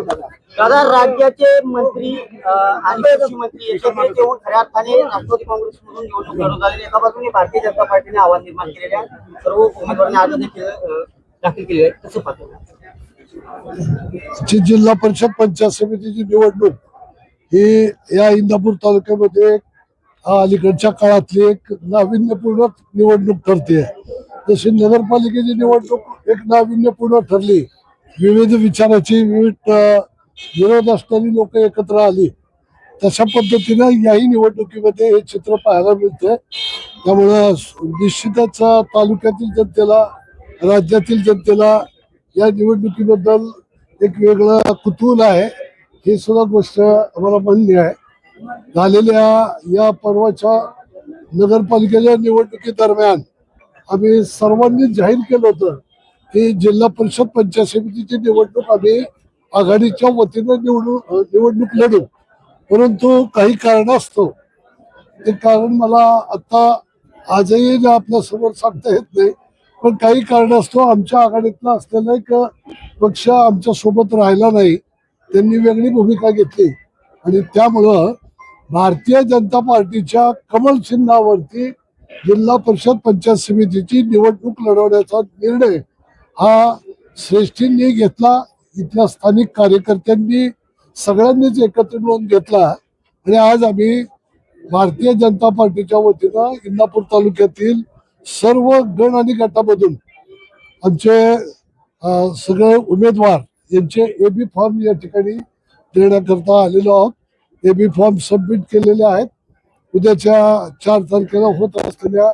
दादा राज्याचे मंत्री अ, मंत्री एकत्रित येऊन खऱ्या अर्थाने राष्ट्रवादी काँग्रेसमधून निवडणूक लढवत आलेली एका बाजूने भारतीय जनता पार्टीने आव्हान निर्माण केलेल्या सर्व उमेदवारांनी आज देखील दाखल केले आहे. कसं पाहतो. ची जिल्हा परिषद पंचायत समितीची निवडणूक ही या इंदापूर तालुक्यामध्ये अलीकडच्या काळातली एक नाविन्यपूर्ण निवडणूक ठरते. जशी नगरपालिकेची निवडणूक एक नाविन्यपूर्ण ठरली विविध विचाराची विविध विरोध असणारी लोक एकत्र आली. तशा पद्धतीनं याही निवडणुकीमध्ये हे चित्र पाहायला मिळते त्यामुळं निश्चितच तालुक्यातील जनतेला राज्यातील जनतेला या निवडणुकीबद्दल एक वेगळं कुतूहल आहे. ही सुद्धा गोष्ट आम्हाला मान्य आहे. झालेल्या या पर्वाच्या नगरपालिकेच्या निवडणुकीदरम्यान आम्ही सर्वांनी जाहीर केलं होतं की जिल्हा परिषद पंचायत समितीची निवडणूक आम्ही आघाडीच्या वतीनं निवडणूक निवडणूक लढू. परंतु काही कारणास्तव ते कारण मला आता आजही आपल्यासमोर सांगता येत नाही. पण काही कारणास्तव आमच्या आघाडीतला असलेला एक पक्ष आमच्यासोबत राहिला नाही. त्यांनी वेगळी भूमिका घेतली. आणि त्यामुळं भारतीय जनता पार्टीच्या कमल चिन्हावरती जिल्हा परिषद पंचायत समितीची निवडणूक लढवण्याचा निर्णय हा श्रेष्ठींनी घेतला इथल्या स्थानिक कार्यकर्त्यांनी सगळ्यांनीच एकत्र मिळून घेतला. आणि आज आम्ही भारतीय जनता पार्टीच्या वतीनं इंदापूर तालुक्यातील सर्व गण आणि गटामधून आमचे सगळे उमेदवार यांचे एबी फॉर्म या ठिकाणी देण्याकरता आलेलो आहोत. एबी फॉर्म सबमिट केलेले आहेत. उद्याच्या चार तारखेला होत असलेल्या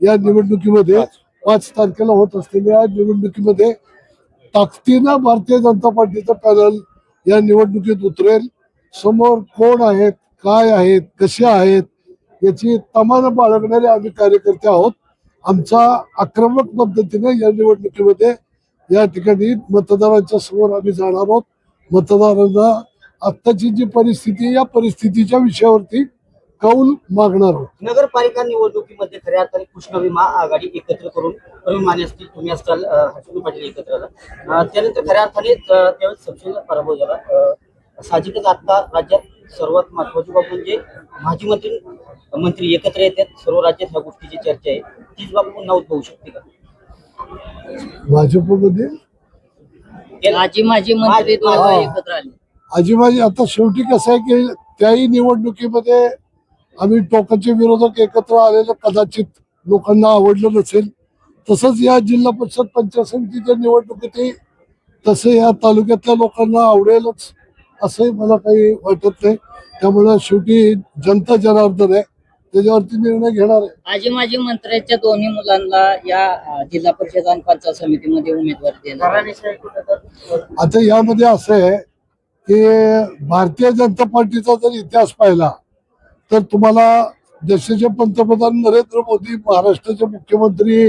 या निवडणुकीमध्ये पाच तारखेला होत असलेल्या निवडणुकीमध्ये ताकदीनं भारतीय जनता पार्टीचं पॅनल या निवडणुकीत उतरेल. समोर कोण आहेत काय आहेत कसे आहेत याची तमान बाळगणारे आम्ही कार्यकर्ते आहोत. आमचा आक्रमक पद्धतीने या निवडणुकीमध्ये या ठिकाणी मतदारांच्या समोर आम्ही जाणार आहोत. मतदारांना आत्ताची जी परिस्थिती या परिस्थितीच्या विषयावरती कौल मागणार आहोत. नगरपालिका निवडणुकीमध्ये खऱ्या अर्थाने कृष्णवी महाआघाडी एकत्र करून प्रवीण माने असतील तुम्ही असताल अ, हर्षवर्धन पाटील एकत्र आला. त्यानंतर खऱ्या अर्थाने त्यावेळेस सपशेल पराभव झाला. साहजिकच आता राज्यात सर्वात महत्वाची बाब म्हणजे माजी मंत्री मंत्री एकत्र येतात सर्व राज्यात ह्या गोष्टीची चर्चा आहे. तीच बाब पुन्हा उद्भवू शकते का? भाजपमध्ये? माझी माझी मंत्री हा. एकत्र आले. आजीबाजी आता शेवटी कसं आहे की त्याही निवडणुकीमध्ये आम्ही टोकाचे विरोधक एकत्र आलेलं कदाचित लोकांना आवडलं नसेल. तसंच या जिल्हा परिषद पंचायत समितीच्या निवडणुकीतही तसं या तालुक्यातल्या लोकांना आवडेलच असंही मला काही वाटत नाही. त्यामुळे शेवटी जनता जनार्दन आहे. त्याच्यावरती निर्णय घेणार आहे. माझी माझी मंत्र्याच्या दोन्ही मुलांना या जिल्हा परिषद आणि पंचायत समितीमध्ये उमेदवारी देणार आता यामध्ये असं आहे की भारतीय जनता पार्टीचा जर इतिहास पाहिला तर तुम्हाला देशाचे पंतप्रधान नरेंद्र मोदी महाराष्ट्राचे मुख्यमंत्री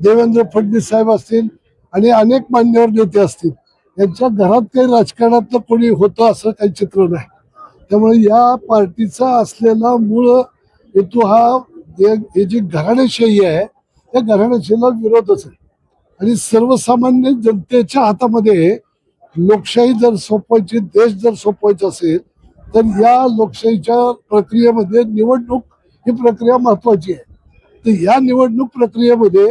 देवेंद्र फडणवीस साहेब असतील आणि अनेक मान्यवर नेते असतील यांच्या घरात काही राजकारणातलं कोणी होतं असं काही चित्र नाही. त्यामुळे या पार्टीचा असलेला मूळ हेतू हा हे जी घराणेशाही आहे त्या घराणेशाहीला विरोधच आहे. आणि सर्वसामान्य जनतेच्या हातामध्ये लोकशाही जर सोपवायची देश जर सोपवायचा असेल तर या लोकशाहीच्या प्रक्रियेमध्ये निवडणूक ही प्रक्रिया महत्वाची आहे. तर या निवडणूक प्रक्रियेमध्ये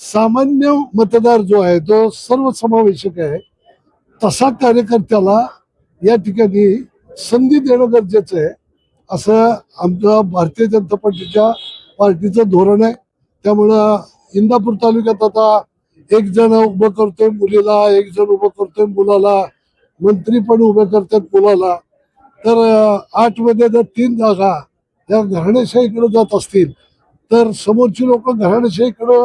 सामान्य मतदार जो आहे तो सर्वसमावेशक आहे. तसा कार्यकर्त्याला या ठिकाणी संधी देणं गरजेचं आहे असं आमच्या भारतीय जनता पार्टीच्या पार्टीचं धोरण आहे. त्यामुळं इंदापूर तालुक्यात आता एक जण उभं करतोय मुलीला एक जण उभं करतोय मुलाला मंत्री पण उभे करतात मुलाला. तर अं, आठमध्ये जर तीन जागा या घराणेशाहीकडे जात असतील तर समोरची लोक घराणेशाहीकडे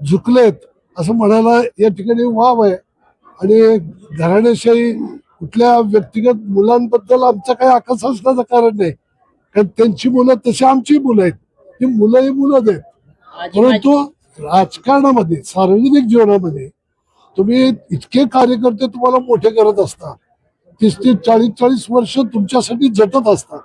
झुकलेत असं म्हणायला या ठिकाणी वाव आहे. आणि घराणेशाही कुठल्या व्यक्तिगत मुलांबद्दल आमचं काही आकस असण्याचं कारण नाही. कारण त्यांची मुलं तशी आमची मुलं आहेत. ती मुलं ही मुलंच आहेत परंतु राजकारणामध्ये सार्वजनिक जीवनामध्ये तुम्ही इतके कार्यकर्ते तुम्हाला मोठे करत असता. तीस तीस चाळीस चाळीस वर्ष तुमच्यासाठी जटत असतात.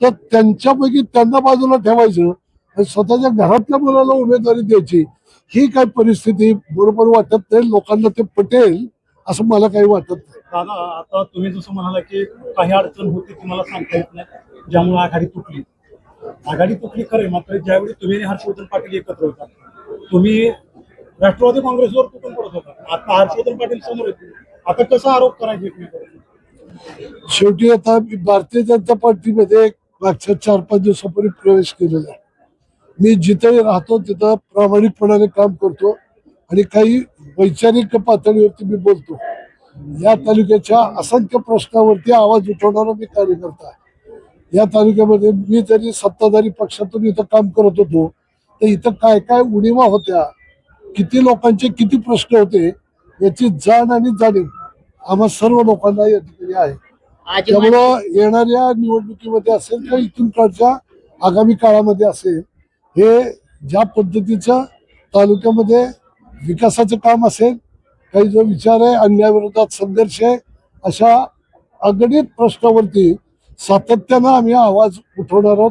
तर त्यांच्यापैकी त्यांना बाजूला ठेवायचं आणि स्वतःच्या घरातल्या मुलाला उमेदवारी द्यायची ही काय परिस्थिती बरोबर वाटत नाही. लोकांना ते पटेल असं मला काही वाटत नाही. दादा आता तुम्ही जसं म्हणाला की काही अडचण होती तुम्हाला सांगता येत नाही ज्यामुळे आघाडी तुटली. आघाडी तुटली खरे मात्र ज्यावेळी तुम्ही आणि हर्षवर्धन पाटील एकत्र होता तुम्ही राष्ट्रवादी काँग्रेसवर तुटून पडत होता. आता हर्षवर्धन पाटील समोर येतो आता कसा आरोप करायचे एकमेकांवर? शेवटी आता मी भारतीय जनता पार्टीमध्ये मागच्या चार पाच दिवसापूर्वी प्रवेश केलेला आहे. मी जिथे राहतो तिथं प्रामाणिकपणाने काम करतो आणि काही वैचारिक पातळीवरती मी बोलतो. या तालुक्याच्या असंख्य प्रश्नावरती आवाज उठवणारा मी कार्यकर्ता या तालुक्यामध्ये मी जरी सत्ताधारी पक्षातून इथं काम करत होतो तर इथं काय काय उणीवा होत्या किती लोकांचे किती प्रश्न होते याची जाण आणि जाणीव आम्हा सर्व लोकांना या ठिकाणी आहे. त्यामुळं येणाऱ्या निवडणुकीमध्ये असेल किंवा इथून काळच्या आगामी काळामध्ये असेल हे ज्या पद्धतीचं तालुक्यामध्ये विकासाचं काम असेल काही जो विचार आहे अन्यायाविरोधात संघर्ष आहे अशा अगणित प्रश्नावरती सातत्यानं आम्ही आवाज उठवणार आहोत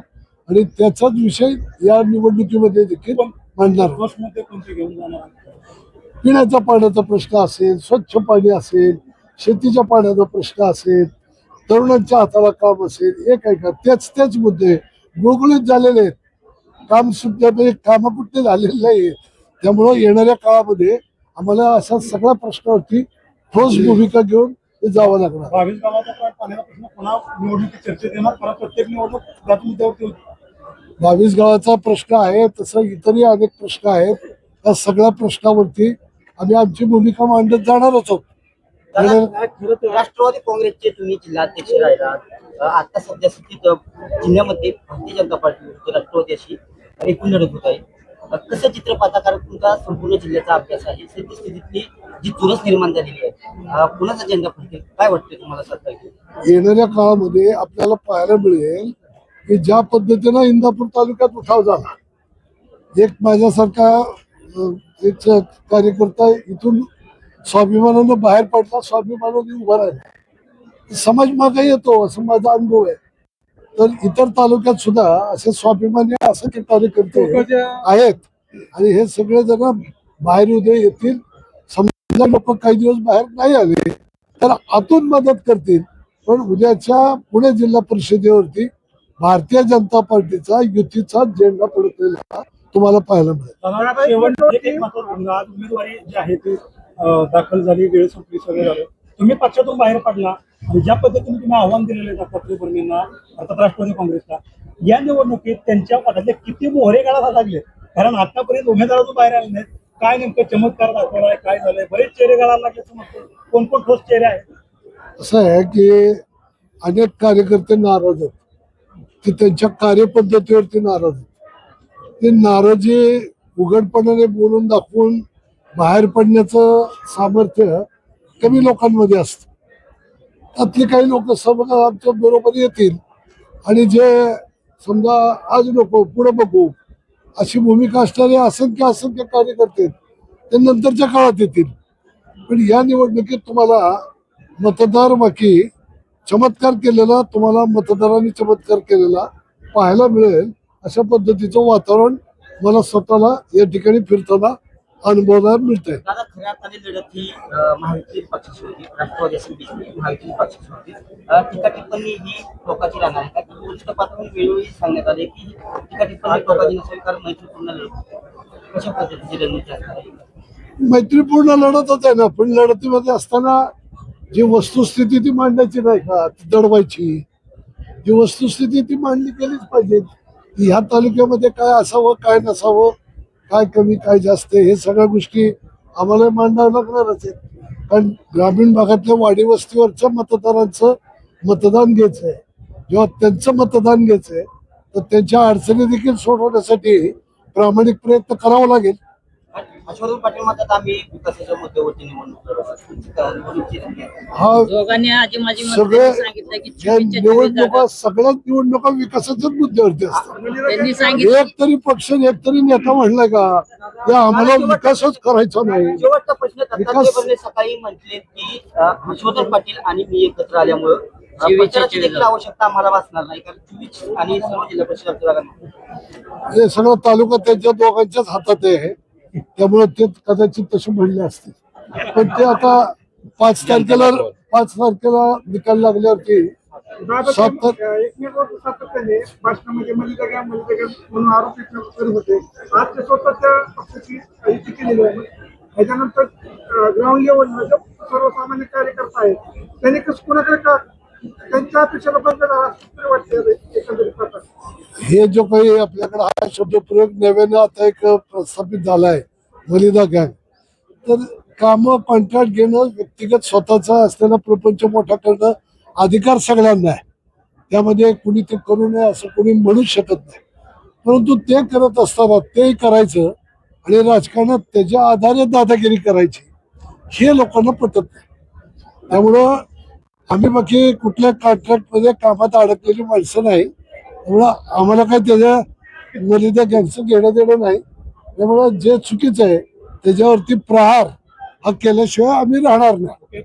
आणि त्याचाच विषय या निवडणुकीमध्ये देखील मांडणार पिण्याच्या पाण्याचा प्रश्न असेल स्वच्छ पाणी असेल शेतीच्या पाण्याचा प्रश्न असेल तरुणांच्या हाताला काम असेल एक आहे का? तेच तेच मुद्दे गुळगुळीत झालेले आहेत. काम सुद्धा म्हणजे कामं कुठे झालेले नाही त्यामुळं येणाऱ्या काळामध्ये आम्हाला अशा सगळ्या प्रश्नावरती ठोस भूमिका घेऊन ते जावं लागणार. बावीस गावाचा प्रश्न आहे तसं इतरही अनेक प्रश्न आहेत. त्या सगळ्या प्रश्नावरती आम्ही आमची भूमिका मांडत जाणारच आहोत. राष्ट्रवादी काँग्रेसचे तुम्ही जिल्हाध्यक्ष राहिला आता सध्या स्थितीत जिल्ह्यामध्ये भारतीय जनता पार्टी विरुद्ध राष्ट्रवादी अशी एकूण लढत होत आहे. कसं चित्र पाहता कारण तुमचा संपूर्ण जिल्ह्याचा अभ्यास आहे. सद्यस्थितीतली जी चुरस निर्माण झालेली आहे कुणाचा झेंडा फडकेल काय वाटतं तुम्हाला सध्या? येणाऱ्या काळामध्ये आपल्याला पाहायला मिळेल की ज्या पद्धतीनं इंदापूर तालुक्यात उठाव झाला. एक माझ्यासारखा एक कार्यकर्ता इथून स्वाभिमानानं बाहेर पडला स्वाभिमानाने उभा राहिला समाज मागे येतो असं माझा अनुभव आहे. तर इतर तालुक्यात सुद्धा असे स्वाभिमानी असंख्य कार्यकर्ते आहेत. आणि हे सगळे जण बाहेर उद्या येतील. समजा लोक काही दिवस बाहेर नाही आले तर आतून मदत करतील. पण उद्याच्या पुणे जिल्हा परिषदेवरती भारतीय जनता पार्टीचा युतीचा झेंडा पडतलेला तुम्हाला पाहायला मिळेल. दाखल झाली वेळ सुटली सगळं झालं. तुम्ही पक्षातून बाहेर पडला आणि ज्या पद्धतीने तुम्ही आव्हान दिलेलं आहे दत्तात्रय बर्मेंना अर्थात राष्ट्रवादी काँग्रेसला या निवडणुकीत त्यांच्या पदातले किती मोहरे काढायला लागले? कारण आतापर्यंत उमेदवारातून बाहेर आले नाहीत. काय नेमकं चमत्कार दाखवलाय काय झालंय? बरेच चेहरे काढायला लागले समजतो कोण कोण ठोस चेहरे आहेत? असं आहे की अनेक कार्यकर्ते नाराज आहेत. ते त्यांच्या कार्यपद्धतीवरती नाराज आहेत. ते नाराजी उघडपणाने बोलून दाखवून बाहेर पडण्याचं सामर्थ्य कमी लोकांमध्ये असतं. त्यातले काही लोक समज आमच्या बरोबर येतील आणि जे समजा आज नको पुढं बघू अशी भूमिका असणारे असंख्य असंख्य कार्यकर्ते ते नंतरच्या काळात येतील. पण या निवडणुकीत तुम्हाला मतदार बाकी चमत्कार केलेला तुम्हाला मतदारांनी चमत्कार केलेला पाहायला मिळेल. अशा पद्धतीचं वातावरण मला स्वतःला या ठिकाणी फिरताना अनुभवायला मिळत आहे दादा खऱ्या अर्थाने लढत ही अ, महायुती पक्षाची होती राष्ट्रवादी असेल BJP, महायुती पक्षाची होती. अ, टीका टिप्पणी ही लोकांची राहणार आहे. का वरिष्ठ पातळीवर वेळोवेळी सांगण्यात आले की टीका टिप्पणी लोकांची नसावी कारण मैत्रीपूर्ण लढत होती. कशा पद्धतीची रणनीती असणार आहे? मैत्रीपूर्ण लढतच आहे ना पण लढतीमध्ये असताना जी वस्तुस्थिती ती मांडायची नाही का? ती दडवायची. जी वस्तुस्थिती ती मांडली गेलीच पाहिजे. की ह्या तालुक्यामध्ये काय असावं काय नसावं काय कमी काय जास्त हे सगळ्या गोष्टी आम्हाला मांडावं लागणारच आहेत. कारण ग्रामीण भागातल्या वाडी वस्तीवरच्या मतदारांचं मतदान घ्यायचं आहे जेव्हा त्यांचं मतदान घ्यायचं आहे तर त्यांच्या अडचणी देखील सोडवण्यासाठी प्रामाणिक प्रयत्न करावा लागेल. हर्षवर्धन पाटील म्हणतात आम्ही विकासाच्या मुद्द्यावरती निवडणूक लढवत. हा दोघांनी आजी माजी सगळे सांगितलं की निवडणुका सगळ्याच निवडणुका विकासाच्याच मुद्द्यावरती असतात. त्यांनी सांगितलं एक तरी पक्ष एक तरी नेता म्हणलाय का? या आम्हाला विकासच करायचा नाही. शेवटचा प्रश्न दत्तात्रय सकाळी म्हटले की हर्षवर्धन पाटील आणि मी एकत्र आल्यामुळं आवश्यकता आम्हाला वाचणार नाही कारण आणि सर्व जिल्हा परिषद हे सगळं तालुका त्यांच्या दोघांच्याच हातात आहे. त्यामुळे ते कदाचित तसे म्हणले असतील पण ते आता पाच तारखेला पाच तारखेला निकाल लागल्यावरती सातत्याने भाषणामध्ये मलिदा घ्या मलिदा घ्या म्हणून आरोप इथनं करत होते. आज ते स्वतःच्या पक्षाची युती केलेली आहे. ह्याच्यानंतर ग्राउंड लेवलला सर्वसामान्य कार्यकर्ता आहेत त्यांनी कसं कोणाकडे का त्यांच्या अपेक्षेला वाटते हे जो काही आपल्याकडे हा शब्दप्रयोग नव्यानं आता एक प्रस्थापित झाला आहे वलिदा गँग. तर कामं कॉन्ट्रॅक्ट घेणं व्यक्तिगत स्वतःचा असलेला प्रपंच मोठा करणं अधिकार सगळ्यांना आहे. त्यामध्ये कुणी ते करू नये असं कोणी म्हणूच शकत नाही. परंतु ते करत असताना ते करायचं आणि राजकारणात त्याच्या आधारे दादागिरी करायची हे लोकांना पटत नाही. त्यामुळं आम्ही बाकी कुठल्या कॉन्ट्रॅक्टमध्ये कामात अडकलेली माणसं नाही. त्यामुळं आम्हाला काही त्याच्या मर्यादा गँगचं घेणं देणं नाही. त्यामुळं जे चुकीचं आहे त्याच्यावरती प्रहार हा केल्याशिवाय आम्ही राहणार नाही.